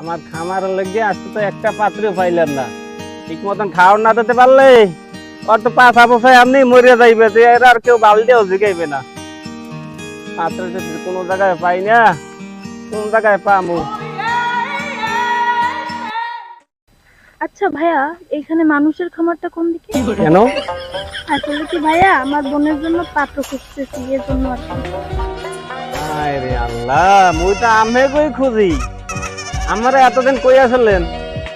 আমার খামার লেগে আজকে তো একটা পাত্রে পাইলেন না। ঠিক মতন খাওয়ার না দিতে পারলে ওর তো পাঁচ বছর আপনি মরে যাইবে যে এর আর কেউ বালতিও জিগাইবে না। পাত্র যদি কোনো জায়গায় পাই না কোন জায়গায় পামু। আচ্ছা ভাইয়া এখানে মানুষের খামারটা কোন দিকে? কেন? আসলে কি ভাইয়া আমার বোনের জন্য পাত্র খুঁজতেছি এর জন্য। আরে আল্লাহ মুই তো আমে কই খুঁজি? আমারে এতদিন কই আসলেন?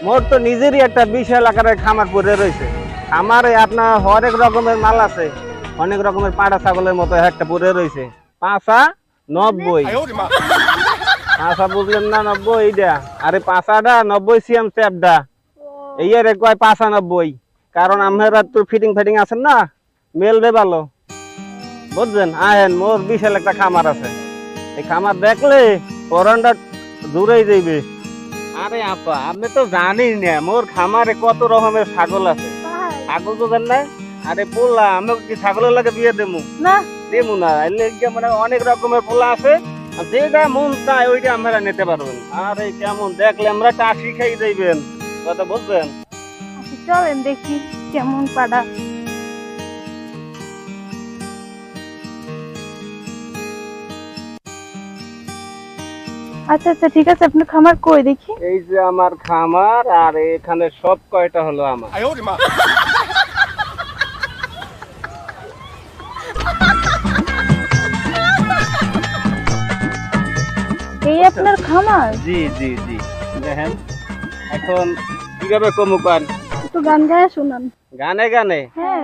মোর তো নিজেরই একটা বিশাল আকারের খামার পড়ে রয়েছে। আমারে আপনার হরেক রকমের মাল আছে অনেক রকমের পাড়া ছাগলের মতো একটা পড়ে রয়েছে। পাঁচা নব্বই। পাঁচা বুঝলেন না নব্বই এইটা আরে পাঁচাটা নব্বই সিএম চ্যাপটা এই আর কয় পাঁচা নব্বই। কারণ আমরা তো ফিটিং ফিটিং আছেন না? মেলবে ভালো। বুঝছেন? আহেন মোর বিশাল একটা খামার আছে। এই খামার দেখলে পরানটা দূরেই যাইবে। আরে আপা আপনি তো জানেন না মোর খামারে কত রকমের ছাগল আছে। ছাগল তো জান না আরে পোলা আমি কি ছাগলের লাগে বিয়ে দেবো? না। দেবো না মানে অনেক রকমের পোলা আছে যেটা মন চায় ওইটা আমরা নিতে পারবেন। আরে কেমন দেখলে আমরা টাসি খাই যাইবেন কথা বুঝবেন আচ্ছা, চলেন দেখি কেমন পাড়া। আচ্ছা আচ্ছা ঠিক আছে আপনার খামার কই দেখি। এই যে আমার খামার আর এখানে সব কয়টা হলো আমার। এই আপনার খামার? জি জি জি। দেখেন এখন কীভাবে কমু পান? একটু গান গায়ে শোনান। গানে গানে? হ্যাঁ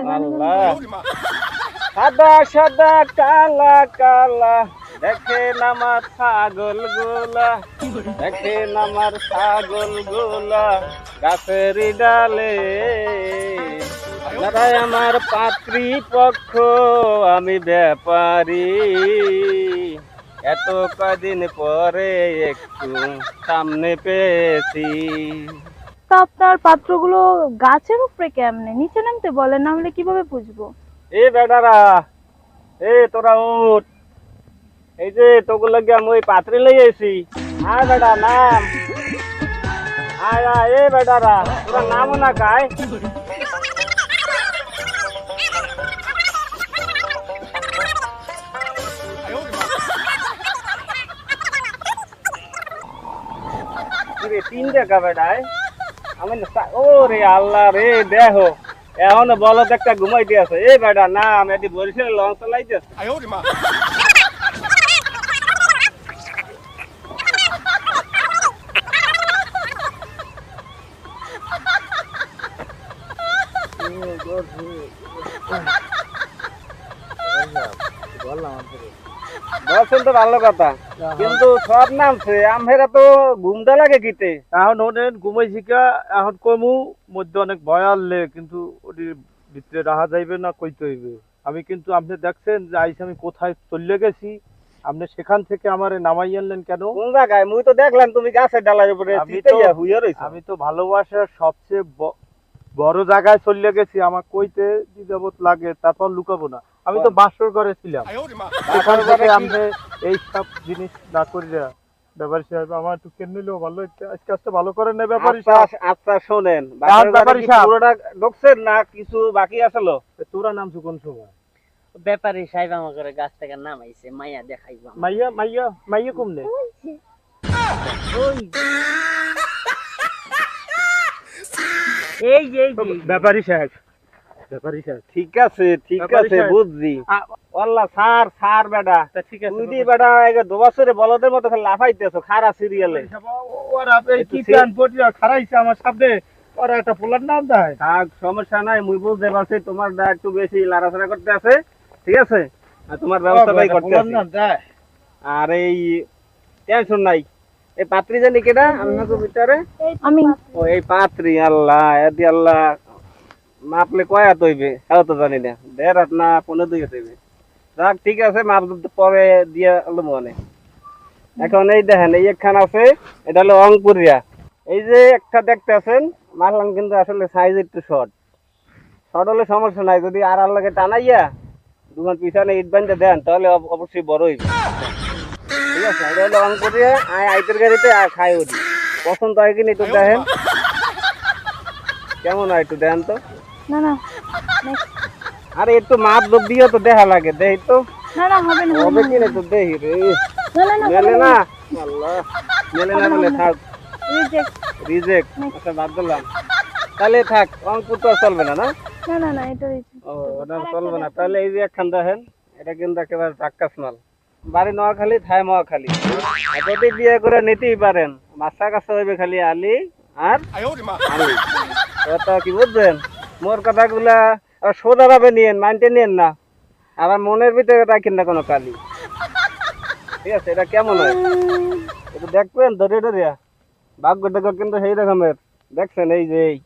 সাদা সাদা কালা কালা। দেখে আমার ছাগল গোলা দেখে আমার ছাগল গোলা গাছের ডালে। আপনারাই আমার পাত্রী পক্ষ আমি ব্যাপারী। এত কদিন পরে একটু সামনে পেয়েছি। তা আপনার পাত্রগুলো গাছের উপরে কেমনে? নিচে নামতে বলেন না হলে কীভাবে বুঝব? এ বেটারা এ তোরা উঠ। এই যে তোগুলো লাগে আমি ওই পাত্রে লই আইছি। আয় বেটা, নাম। আয় আয়, এ বেটারা, তোরা নামও না কায় তিন টাকা বেটায় আমি ও রে আল্লাহ রে, দেখো, এখন বলত একটা ঘুমাইতে আছে। এ বেটা না আমি এটি বরিশালে লঞ্চ চালাইতেছে তো ভালো কথা। কিন্তু সব নামছে আমহেরা তো ঘুমটা লাগে কিতে এখন ঘুমাই শিখা এখন কমু মধ্যে অনেক ভয় আনলে কিন্তু ওটির ভিতরে রাহা যাইবে না কইতে হইবে। আমি কিন্তু আপনি দেখছেন যে আইসে আমি কোথায় চলে গেছি? আপনি সেখান থেকে আমারে নামাই আনলেন কেন? কোন জায়গায়? মুই তো দেখলাম তুমি গাছের ডালার উপরে আমি তো- ভালোবাসার সবচেয়ে বড় জায়গায় চলে গেছি আমার কইতে দ্বিধাবোধ লাগে তারপর লুকাবো না। আমি তো বাসর ঘরে ছিলাম। থেকে কি- এই সব জিনিস না করিয়া ব্যাপারী সাহেব আমার একটু কেন নিলেও ভালো হইতো। আজ কাজটা ভালো করেন না ব্যাপারী আচ্ছা সাহেব? আচ্ছা শোনেন কার বাসর ঘরে ব্যাপারী সাহেব? পুরোটা ঢুকছেন না কিছু বাকি আসলো? তোরা নাম কোন সময় ব্যাপারী সাহেব আমাকে গাছ থেকে নামাইছে মাইয়া দেখাইব। মাইয়া মাইয়া মাইয়া কমনে এই এই ব্যাপারী সাহেব ঠিক আছে ঠিক আছে বুঝছি আল্লাহ স্যার স্যার বেটা। ঠিক আছে তুই দি বেটা একে দুবছরে বলদের মতো লাফাইতেছো খারা সিরিয়ালে। ব্যাপারী সাহেব, ও- ওরা কি প্ল্যান পটিয়া খারাইছে আমার সামনে। ওরা একটা পোলার নাম দেয়। থাক সমস্যা নাই মুই বুঝতে পারছি তোমার দা একটু বেশি লাড়াছাড়া করতে আছে ঠিক আছে? আর তোমার ব্যবস্থা ভাই করতে আছে। আর এই টেনশন নাই। এই পাত্রী জানি কেটা ভিতরে আমি। ও এই পাত্রী আল্লাহ এদি আল্লাহ। মাপলে কয়া তৈবে তাও তো জানি না। দেড় হাত না পনেরো, দুই হাত হইবে। যাক, ঠিক আছে, মাপ পরে দিয়ে আলো মনে। এখন এই দেখেন, এই একখান আছে, এটা হলো অঙ্কুরিয়া এই যে একটা দেখতে আছেন, মারলাম কিন্তু আসলে সাইজ একটু শর্ট শর্ট হলে সমস্যা নাই, যদি আর আর লাগে টানাইয়া দুখান পিছনে ইট বান্ধে দেন, তাহলে অবশ্যই বড় হইবে। ঠিক আছে, এটা হলো অঙ্কুরিয়া আয় আইতের গাড়িতে আর খাই উঠি পছন্দ হয় কিনা একটু দেখেন? কেমন হয় একটু দেন তো। না না। আরে একটু মাপ দব দিয়ে তো দেখা লাগে দেখি তো। না না হবে না হবে একটু দেখি রে। না না না মেলে না। আল্লাহ মেলে না বলে থাক। রিজেক্ট রিজেক্ট আচ্ছা বাদ দিলাম। তাহলে থাক অঙ্কুর তো চলবে না না? না না না এটা ও ওটা চলবে না। তাহলে এই যে একখান দেখেন এটা কিন্তু একেবারে টাক্কাস মাল। বাড়ি নোয়াখালী থায় নোয়াখালী যদি বিয়ে করে নিতেই পারেন মাছা কাছে হইবে খালি আলি আর তো কি বুঝছেন মোর কথাগুলা আর সোজা ভাবে নিয়েন মানতে নিয়েন না। আবার মনের ভিতরে রাখেন না কোনো কালি। ঠিক আছে এটা কেমন হয়? একটু দেখবেন ধরে ধরিয়া ভাগ্য দেখো কিন্তু সেই রকমের। দেখছেন এই যে এই।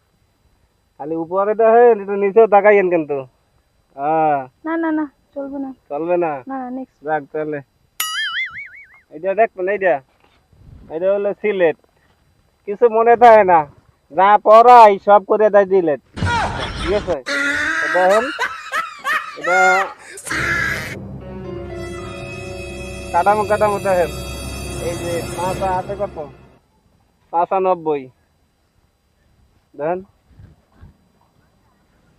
খালি উপরে তো দেখেন একটু নিচেও তাকাইয়েন কিন্তু। হ্যাঁ। না না না চলবে না। চলবে না? না না নেক্সট যাক তাহলে। এটা দেখবেন এইটা। এটা হলো সিলেট। কিছু মনে থাকে না। যা পড়াই সব করে দেয় দিলেট ঠিক আছে? তো দেখেন এটা কাটামো কাটামো দেখেন। এই যে পাঁচা আছে কত? পাঁচানব্বই দেখেন।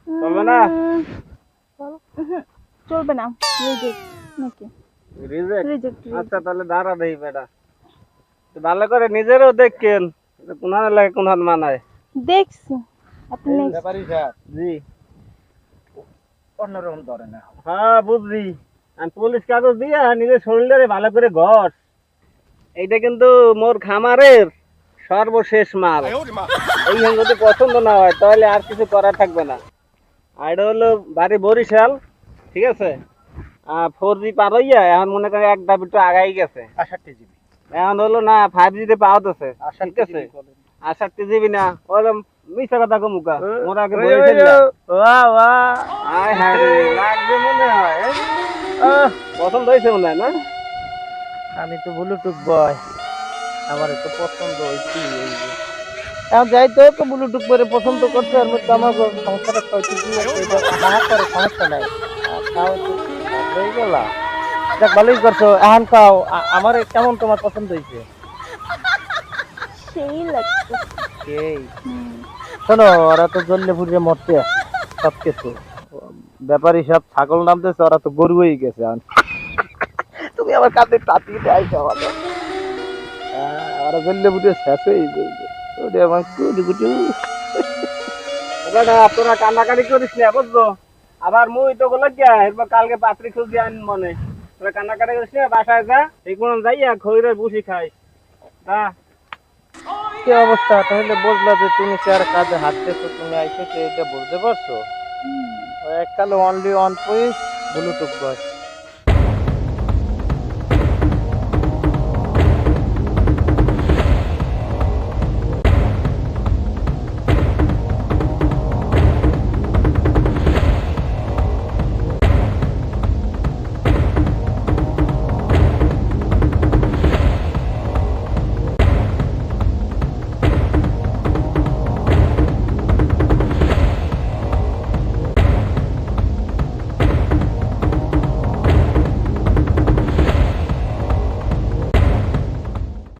চলবে না? চলবে না। রিজেক্ট নাকি? রিজেক্ট রিজেক্ট আচ্ছা তাহলে দাঁড়া দেই বেটা। ভালো করে নিজেরও দেখেন। কোনহান লাগে কোনহান মানায়। দেখছি। আপনি নেক্সট ব্যাপারী স্যার। জি। অন্যরকম ধরে না। হ্যাঁ বুঝলি। আমি পুলিশ কাগজ দিয়া নিজের শরীরে ভালো করে ঘর এইটা কিন্তু মোর খামারের সর্বশেষ মাল। এইখানে যদি পছন্দ না হয় তাহলে আর কিছু করার থাকবে না। আর এটা হলো বাড়ি বরিশাল ঠিক আছে? ফোর জি পার হইয়া এখন মনে করেন এক দাবি আগাই গেছে। আষাটটি জিবি। এখন হলো না ফাইভ জিতে পাওয়াতেছে ঠিক আছে? আষাটটি জিবি না হলো মিশা কথা কমুকা মোর আগে বই ফেললা। বাহ বাহ আয় হায় রে, লাগবে মনে হয়। পছন্দ হয়েছে মনে হয় না? আমি তো ব্লুটুথ বয়। আমার তো পছন্দ হয়েছি এখন যাই তো তো ব্লুটুথ পরে পছন্দ করতে আর মধ্যে আমার কি হাহা করে সমস্যা নাই। তাও তো হয়ে গেল ভালোই করছ। এখন খাও আমার কেমন তোমার পছন্দ হয়েছে? সেই লাগছে। শোনো ওরা তো জ্বললে ফুটে মরতে সব কিছু ব্যাপারী সব ছাগল নামতেছে ওরা তো গরু হয়ে গেছে। তুমি আমার কাছে টাতি আইছো আমাকে আহ, ওরা জ্বললে ফুটে শেষ হয়ে যাবে ওরে আমার কুটু কুটু তোরা কান্নাকাটি করিস না বুঝছ? আবার মুই তো বলে এরপর কালকে পাত্রী খুঁজ দিয়ে আন মনে। তোরা কান্নাকাটি করিস না বাসায় যা এই কোন যাইয়া খৈরে বসি খাই না কি অবস্থা? তাহলে বুঝলা যে তুমি কার কাজে হাত দিয়েছ তুমি কি এটা বুঝতে পারছ। এককালে অনলি ওয়ান পুইস ব্লুটুথ বয়